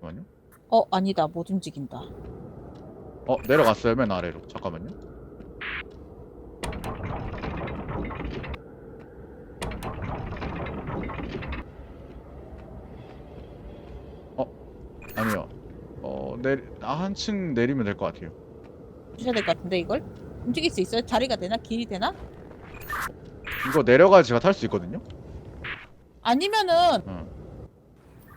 잠깐만요. 어 아니다 못 움직인다. 어 내려갔어요 맨 아래로. 잠깐만요. 어 아니요. 어 내리 아, 한층 내리면 될 것 같아요. 주셔야 될 것 같은데 이걸 움직일 수 있어요? 자리가 되나 길이 되나? 이거 내려가 제가 탈 수 있거든요. 아니면은 어.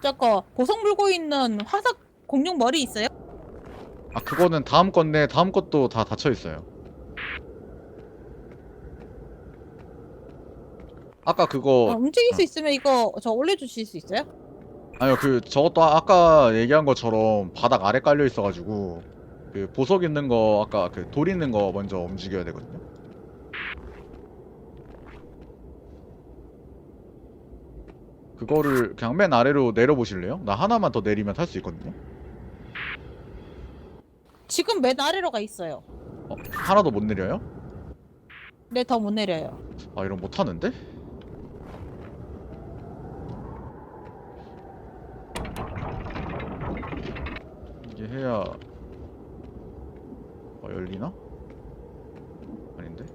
저거 보석 물고 있는 화석 공룡 머리 있어요? 아 그거는 다음 건데 다음 것도 다 닫혀 있어요. 아까 어, 그거 움직일 어. 수 있으면 이거 저 올려주실 수 있어요? 아니요 그 저것도 아까 얘기한 것처럼 바닥 아래 깔려 있어가지고 그 보석 있는 거 아까 그 돌 있는 거 먼저 움직여야 되거든요. 그거를 그냥 맨 아래로 내려 보실래요? 나 하나만 더 내리면 탈 수 있거든요. 지금 맨 아래로 가 있어요. 어, 하나도 못 내려요? 네 더 못 내려요. 아 이런 못 타는데? 이게 해야 어, 열리나? 아닌데?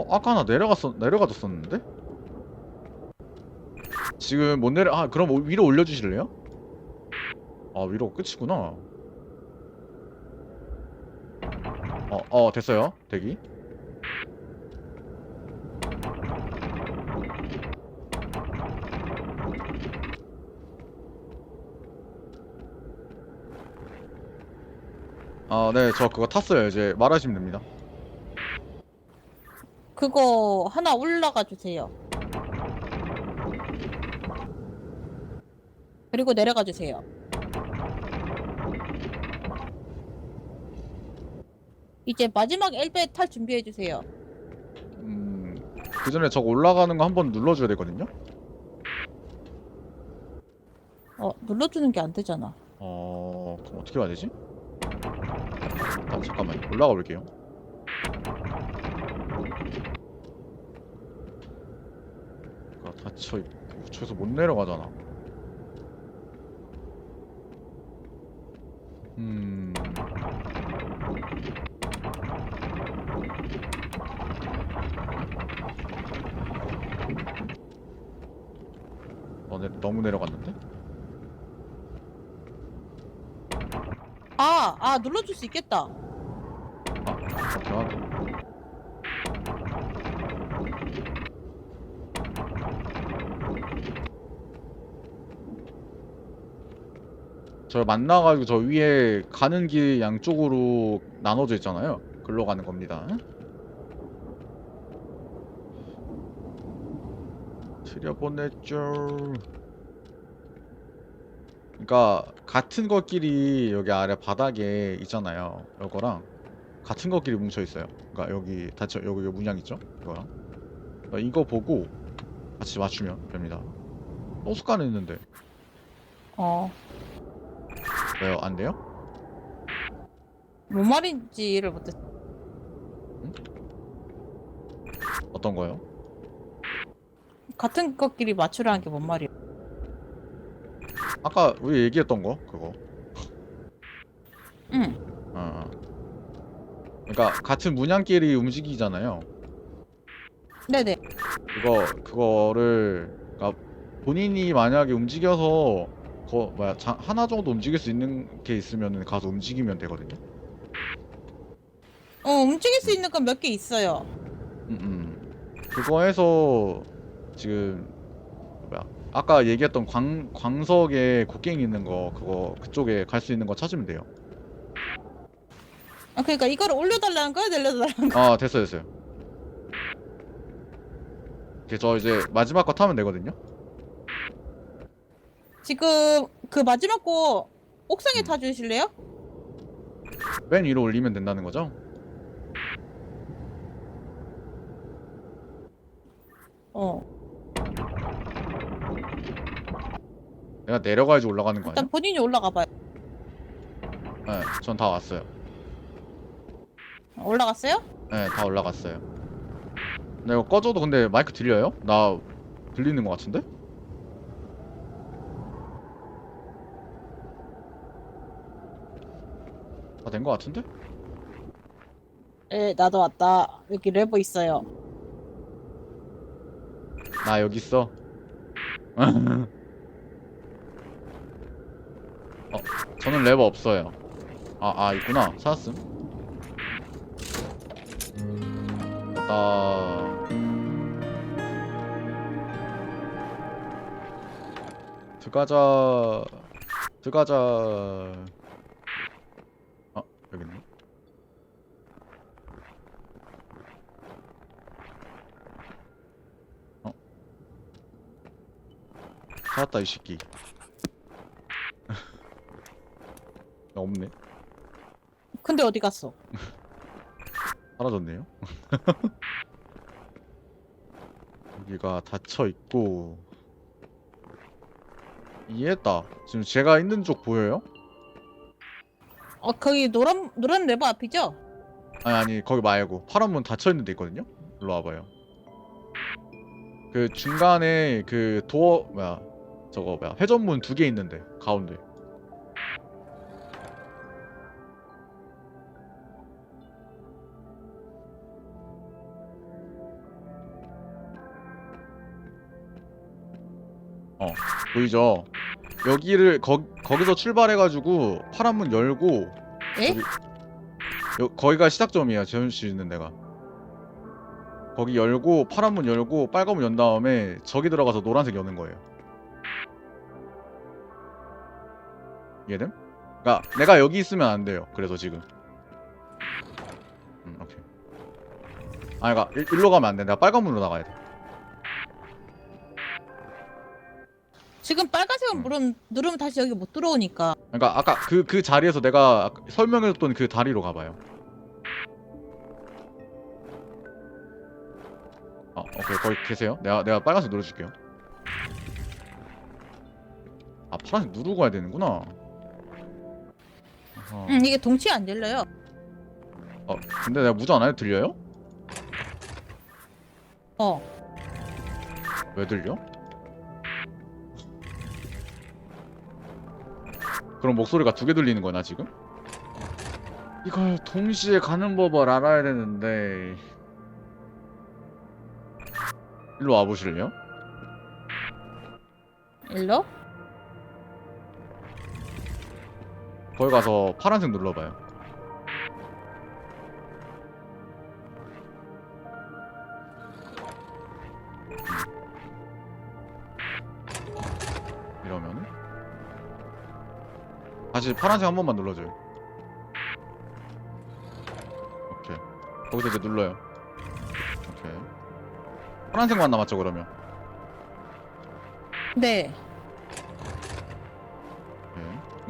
어 아까 나 내려갔었 내려가졌었는데? 지금 못 내려 아 그럼 위로 올려주실래요? 아 위로 끝이구나. 어, 어, 됐어요. 대기. 아, 네, 저 그거 탔어요. 이제 말하시면 됩니다. 그거 하나 올라가 주세요. 그리고 내려가 주세요. 이제 마지막 엘베 탈 준비해 주세요. 음, 그 전에 저거 올라가는 거 한번 눌러줘야 되거든요. 어 눌러주는 게 안 되잖아. 어, 그럼 어떻게 해야 되지? 아, 잠깐만, 올라가 볼게요. 닫혀 있고, 저기서 못 내려가잖아. 음. 어, 네, 너무 내려갔는데? 아, 아 눌러줄 수 있겠다. 아, 오케이, 확인. 저 만나가지고 저 위에 가는 길 양쪽으로 나눠져 있잖아요. 글로 가는 겁니다. 들여보냈죠. 그러니까 같은 것끼리 여기 아래 바닥에 있잖아요. 이거랑 같은 것끼리 뭉쳐 있어요. 그러니까 여기 닫혀 여기 문양 있죠? 이거랑 그러니까 이거 보고 같이 맞추면 됩니다. 또 습관 했는데 어, 왜요? 안 돼요? 뭔 말인지를 못했. 어떤 거요? 같은 것끼리 맞추라는 게 뭔 말이야? 아까 우리 얘기했던 거 그거. 응. 어. 어. 그러니까 같은 문양끼리 움직이잖아요. 네네. 그거 그거를 그러니까 본인이 만약에 움직여서 거 뭐야 자, 하나 정도 움직일 수 있는 게 있으면은 가서 움직이면 되거든요. 어 움직일 수 있는 건 몇 개 있어요. 음, 음. 그거 해서 지금 뭐야 아까 얘기했던 광 광석에 곡괭이 있는 거 그거 그쪽에 갈 수 있는 거 찾으면 돼요. 아 그러니까 이거를 올려달라는 거야, 내려달라는 거야? 아 됐어요 됐어요. 이제 저 이제 마지막 거 타면 되거든요. 지금 그 마지막 거 옥상에 음. 타주실래요? 맨 위로 올리면 된다는 거죠? 어. 내가 내려가야지 올라가는 거 아니야? 일단 본인이 올라가 봐요. 네, 전 다 왔어요. 올라갔어요? 네, 다 올라갔어요. 나 이거 꺼져도 근데 마이크 들려요? 나 들리는 것 같은데? 다된것 같은데? 에 나도 왔다. 여기 레버 있어요. 나 여기 있어. 어, 저는 레버 없어요. 아, 아 있구나. 찾았음. 나 들어가자. 들어가자. 아, 여기 있네. 찾았다 이 새끼. 야, 없네. 근데 어디 갔어? 사라졌네요. 여기가 닫혀 있고 이해했다. 지금 제가 있는 쪽 보여요? 어 거기 노란 노란 레버 앞이죠? 아니 아니 거기 말고 파란 문 닫혀 있는 데 있거든요. 일로 와봐요. 그 중간에 그 도어 뭐야 저거 뭐야 회전문 두 개 있는데 가운데. 어 보이죠? 여기를 거, 거기서 출발해가지고 파란 문 열고 에? 거기, 여, 거기가 시작점이에요 재훈 씨 있는 데가 거기 열고 파란 문 열고 빨간 문 연 다음에 저기 들어가서 노란색 여는 거예요 이해됨? 그니까 내가 여기 있으면 안 돼요 그래서 지금 음 오케이 아니 그니까 일- 일로 가면 안돼 내가 빨간 문으로 나가야 돼 지금 빨간색은 음. 누르면, 누르면 다시 여기 못 들어오니까. 그러니까 아까 그 그 자리에서 내가 아까 설명해줬던 그 다리로 가봐요. 아 오케이 거기 계세요. 내가 내가 빨간색 눌러줄게요. 아 파란색 누르고 가야 되는구나. 어허. 응 이게 동시에 안 열려요. 어 근데 내가 무전 안 해도 들려요? 어. 왜 들려? 그럼 목소리가 두 개 들리는 거야 나 지금? 이걸 동시에 가는 법을 알아야 되는데 일로 와보실래요? 일로? 거기 가서 파란색 눌러봐요. 이러면은? 다시 파란색 한 번만 눌러줘요. 오케이. 거기서 이제 눌러요. 오케이. 파란색만 남았죠 그러면? 네.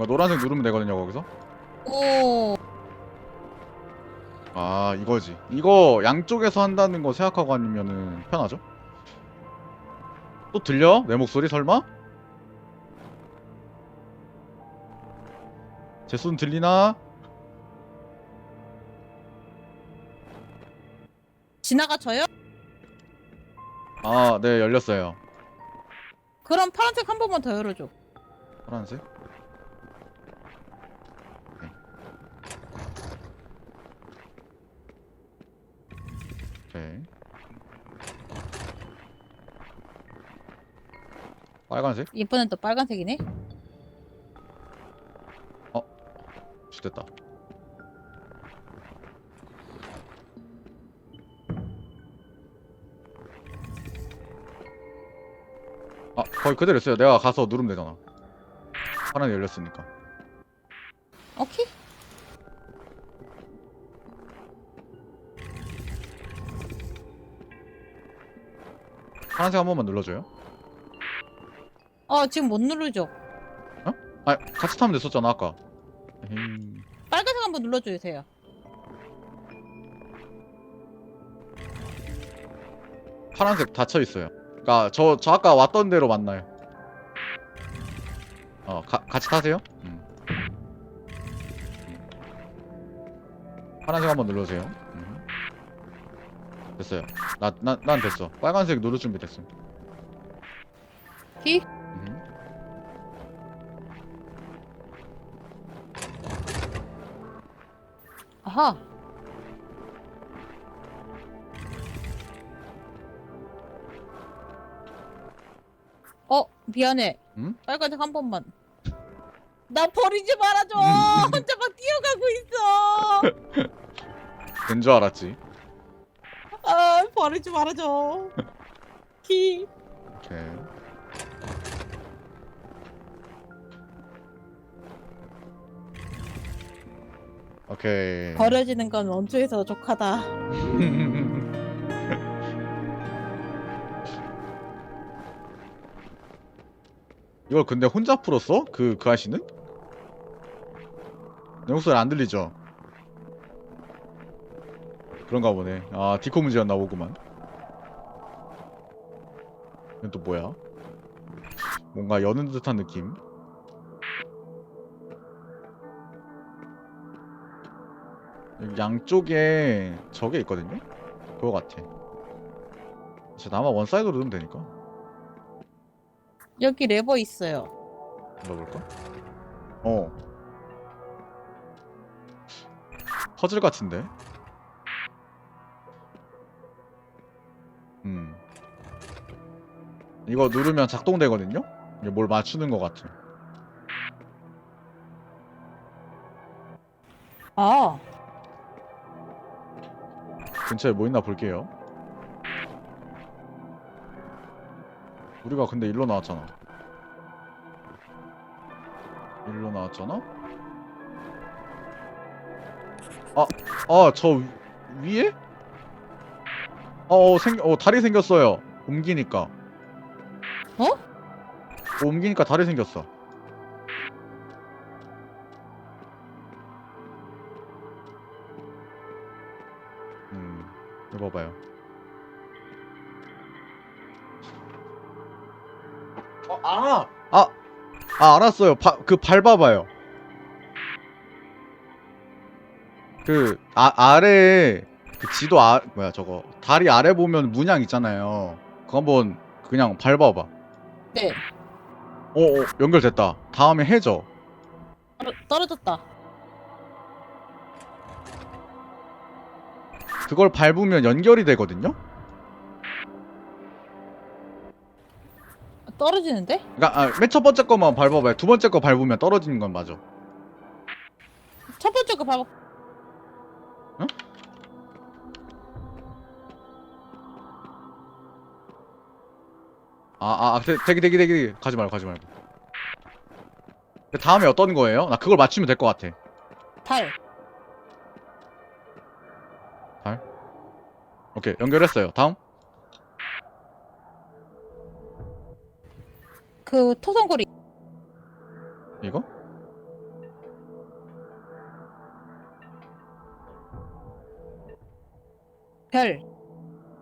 그러니까 노란색 누르면 되거든요 거기서 오. 아 이거지 이거 양쪽에서 한다는 거 생각하고 아니면은 편하죠? 또 들려? 내 목소리 설마? 제 손 들리나? 지나가져요? 아 네 열렸어요 그럼 파란색 한 번만 더 열어줘. 파란색 네. 오케이 빨간색? 이번엔 또 빨간색이네. 됐다. 아, 거의 그대로 있어요. 내가 가서 누르면 되잖아. 하나 열렸으니까. 오케이. 파란색 한 번만 눌러줘요. 어 지금 못 누르죠. 아, 같이 타면 됐었잖아, 아까. 에이, 빨간색 한번 눌러주세요. 파란색 닫혀 있어요. 그니까 저, 저 아까 왔던 대로 만나요. 어, 가, 같이 타세요. 음. 음. 파란색 한번 눌러주세요. 음. 됐어요. 나, 나, 난 됐어. 빨간색 누를 준비 됐음. 키? 아하. 어, 미안해. 응? 빨간색 한 번만. 나 버리지 말아줘. 혼자 막 뛰어가고 있어. 된 줄 알았지. 아, 버리지 말아줘. 키. 오케이. 오케이. 버려지는 건 원초에서 족하다. 이걸 근데 혼자 풀었어? 그, 그 아씨는? 내 목소리 안 들리죠? 그런가 보네. 아, 디코 문제였나 보구만. 이건 또 뭐야? 뭔가 여는 듯한 느낌? 양쪽에 저게 있거든요? 그거 같아. 진짜 나만 원사이드로 누르면 되니까. 여기 레버 있어요. 눌러볼까? 어. 퍼즐 같은데? 음. 이거 누르면 작동되거든요? 이게 뭘 맞추는 것 같아. 아, 근처에 뭐 있나 볼게요. 우리가 근데 일로 나왔잖아. 일로 나왔잖아? 아, 아, 저 위에? 어, 어, 생, 어, 다리 생겼어요. 옮기니까. 어? 어, 옮기니까 다리 생겼어. 봐봐요. 어, 아! 아! 아, 알았어요. 바, 그 밟아봐요. 그, 아, 아래에, 그 지도 아, 뭐야, 저거. 다리 아래 보면 문양 있잖아요. 그거 한번 그냥 밟아봐. 네. 어, 어, 연결됐다. 다음에 해줘. 떨어, 떨어졌다. 그걸 밟으면 연결이 되거든요? 떨어지는데? 그니까, 아, 맨 첫 번째 거만 밟아봐요. 두 번째 거 밟으면 떨어지는 건 맞아. 첫 번째 거 봐봐. 아, 아, 대, 대기, 대기, 대기, 대기. 가지 말고, 가지 말고. 그 다음에 어떤 거예요? 나 그걸 맞추면 될 것 같아. 달. 오케이, 연결했어요. 다음. 그 토성고리. 이거? 별.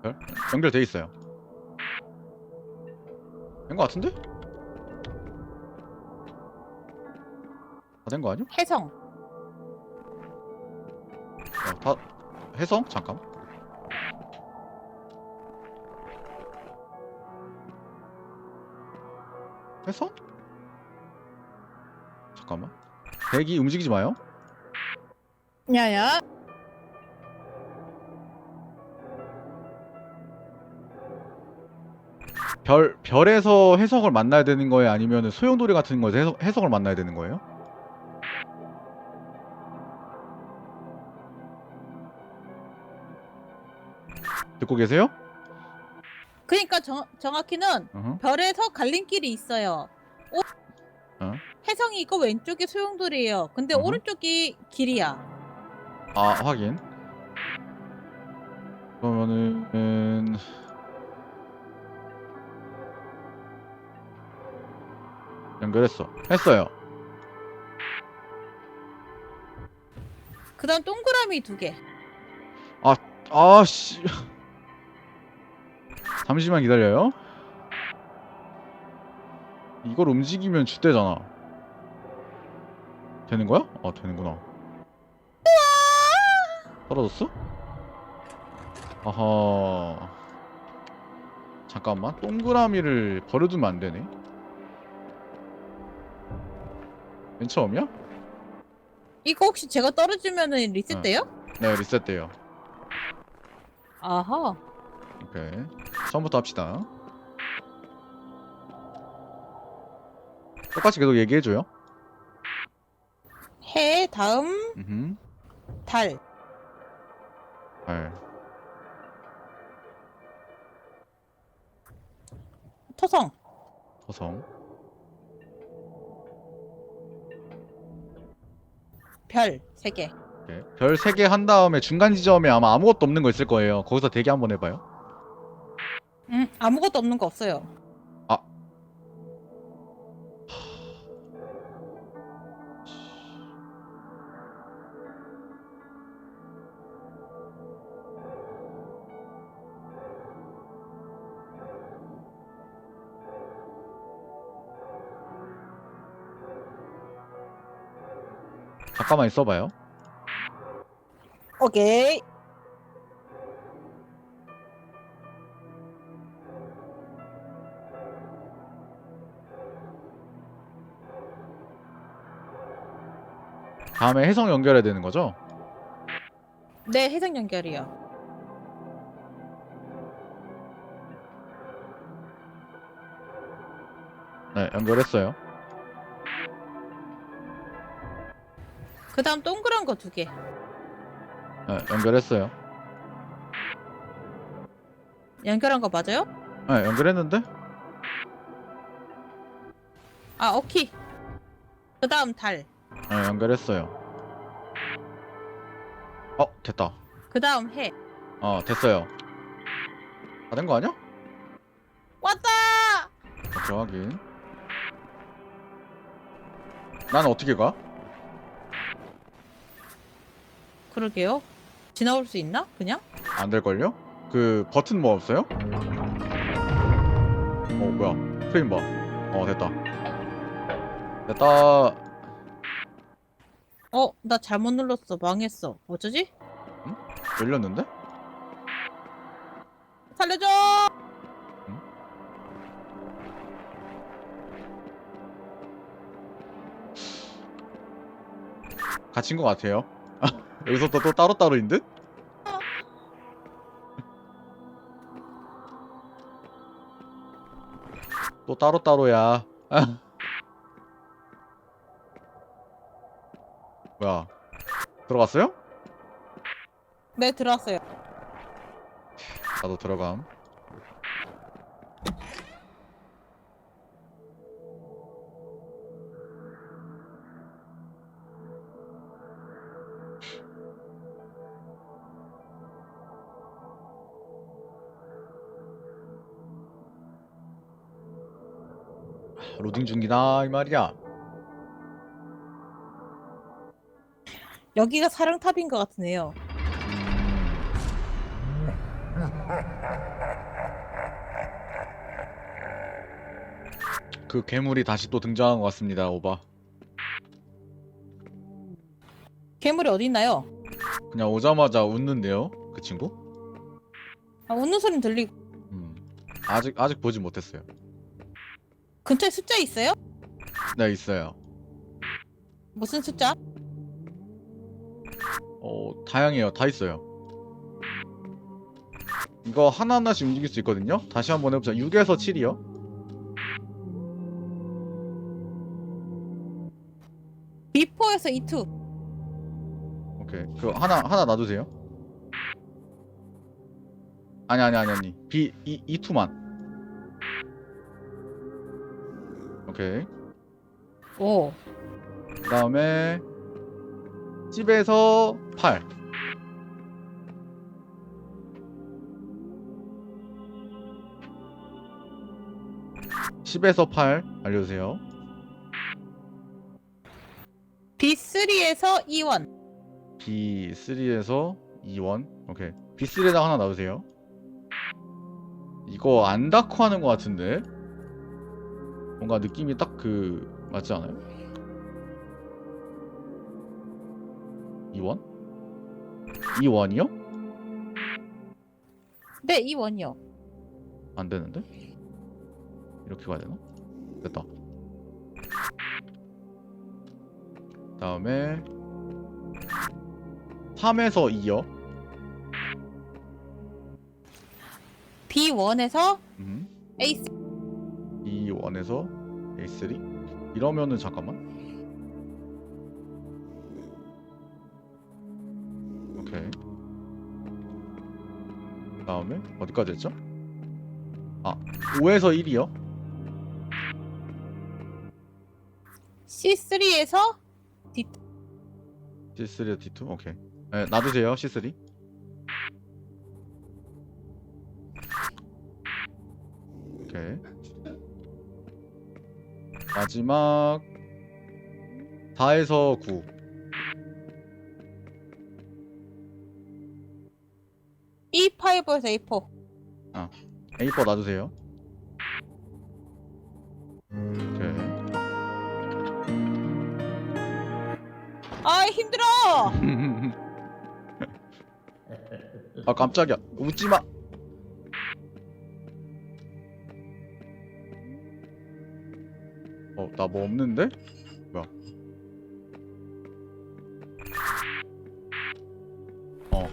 별? 연결돼 있어요. 된 거 같은데? 다 된 거 아니야? 해성. 어, 다 해성? 잠깐. 해성? 잠깐만. 대기 움직이지 마요. 야야. 별 별에서 해석을 만나야 되는 거예요? 아니면 소용돌이 같은 거에서 해석, 해석을 만나야 되는 거예요? 듣고 계세요? 그러니까 정, 정확히는 어허. 별에서 갈림길이 있어요. 오, 어? 해성이 있고 왼쪽이 소용돌이에요. 근데 어허. 오른쪽이 길이야. 아 확인. 그러면은 음... 연결했어. 했어요. 그다음 동그라미 두 개. 아씨. 잠시만 기다려요. 이걸 움직이면 주대잖아. 되는 거야? 아 되는구나. 떨어졌어? 아하. 잠깐만 동그라미를 버려두면 안 되네. 맨 처음이야? 이거 혹시 제가 떨어지면은 리셋돼요? 네 리셋돼요. 아하. 오케이 처음부터 합시다. 똑같이 계속 얘기해줘요. 해 다음 음. 달. 네. 토성. 토성. 별. 세 개. 오케이. 별 3개 한 다음에 중간 지점에 아마 아무것도 없는 거 있을 거예요. 거기서 대기 한번 해봐요. 음, 아무것도 없는 거 없어요. 잠깐만 있어봐요. 오케이. 다음에 해성 연결해야 되는 거죠? 네, 해상 연결이요. 네, 연결했어요. 그다음 동그란 거 두 개. 네, 연결했어요. 연결한 거 맞아요? 네, 연결했는데? 아, 오케이. 그다음 달. 네, 연결했어요. 어, 됐다. 그 다음 해. 어, 됐어요. 다 된 거 아니야? 왔다! 오케이, 확인. 난 어떻게 가? 그러게요. 지나올 수 있나? 그냥? 안 될걸요? 그 버튼 뭐 없어요? 어 뭐야 프레임 봐 어 됐다 됐다 어, 나 잘못 눌렀어. 망했어. 어쩌지? 열렸는데? 살려줘! 갇힌 것 같아요 여기서 또, 또 따로따로인 듯? 또 따로따로야 뭐야 들어갔어요? 네, 들어왔어요. 나도 들어감 로딩 중이다 이 말이야 여기가 사령탑인 것 같으네요. 그 괴물이 다시 또 등장한 것 같습니다 오바 괴물이 어디 있나요? 그냥 오자마자 웃는데요 그 친구? 아, 웃는 소리 들리고. 음. 아직 아직 보지 못했어요 근처에 숫자 있어요? 네 있어요 무슨 숫자? 어 다양해요. 다 있어요. 이거 하나하나씩 움직일 수 있거든요. 다시 한번 해보자. 6에서 7이요. 비포에서 이투. 오케이. 그 하나 하나 놔두세요. 아니 아니 아니 아니. B 이, 이 투만. 오케이. 오. 그 다음에 집에서 8 10에서 8 알려주세요. B3에서 E1. B3에서 2원. 오케이. B3에다 하나 놔주세요. 이거 안 닫고 하는 것 같은데? 뭔가 느낌이 딱 그 맞지 않아요? 2원? 2원이요? 네, E1이요. 안 되는데? 이렇게 가야 되나? 됐다. 다음에 3에서 2요. B1에서 음. A E1에서 A3 이러면은 잠깐만 다음에? 어디까지 했죠? 아 5에서 1이요? C3에서 C3에서 D2? 오케이. 네, 놔두세요 C3 오케이. 마지막. 4에서 9 E5에서 A4 A4 놔두세요. 오케이. 아 힘들어 아 깜짝이야. 웃지 마. 어, 나 뭐 없는데? 뭐야? 어.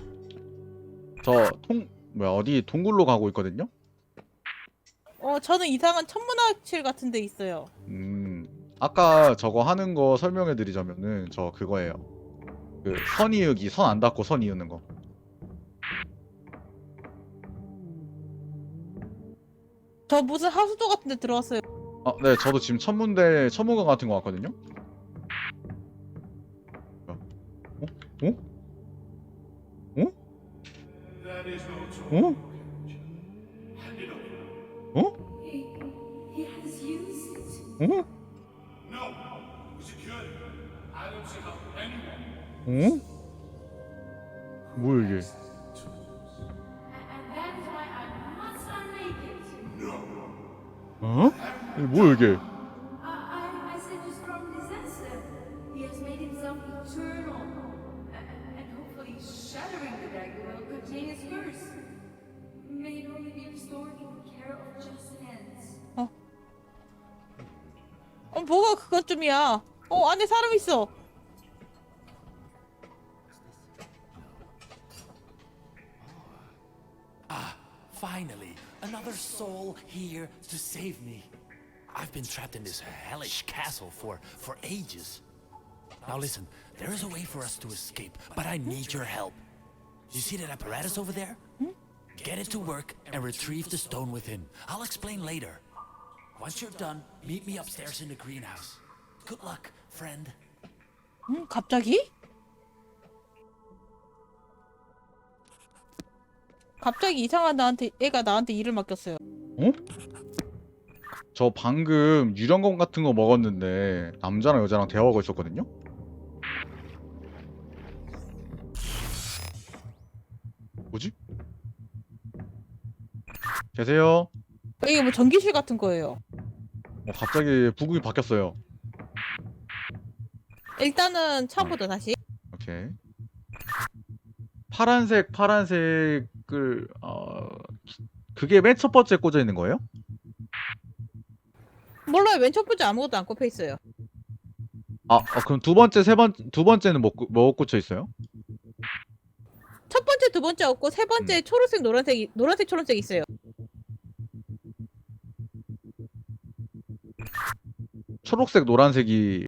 저 통 뭐야? 어디 동굴로 가고 있거든요? 어 저는 이상한 천문학실 같은 데 있어요 음. 아까 저거 하는 거 설명해 드리자면은 저 그거예요. 그 선 이으기 선 안 닿고 선 이으는 거. 저 무슨 하수도 같은 데 들어왔어요 아, 네, 저도 지금 천문대 천문관 같은 거 같거든요. 뭐야? 어? 어? Is why I must unmake it. 어? 이게 뭐야 이게? 어 안에 사람 있어 Finally, another soul here to save me. I've been trapped in this hellish castle for for ages. Now listen, there is a way for us to escape, but I need your help. You see that apparatus over there? Get it to work and retrieve the stone within. I'll explain later. Once you're done, meet me upstairs in the greenhouse. Good luck, friend. 음 갑자기? 갑자기 이상한 나한테 애가 나한테 일을 맡겼어요 어? 저 방금 유령검 같은 거 먹었는데 남자랑 여자랑 대화하고 있었거든요? 뭐지? 계세요? 이게 뭐 전기실 같은 거예요 어, 갑자기 부금이 바뀌었어요. 일단은 차보다 다시 오케이. 파란색, 파란색을 어 그게 맨 첫 번째 꽂아 있는 거예요? 몰라요 왼첫 번째 아무것도 안 꼽혀 있어요 아, 어, 그럼 두 번째, 세 번, 두 번째는 뭐, 꽂- 뭐 꽂혀 있어요? 첫 번째 두 번째 없고 세 번째 초록색 노란색 노란색 초록색 있어요 초록색, 노란색이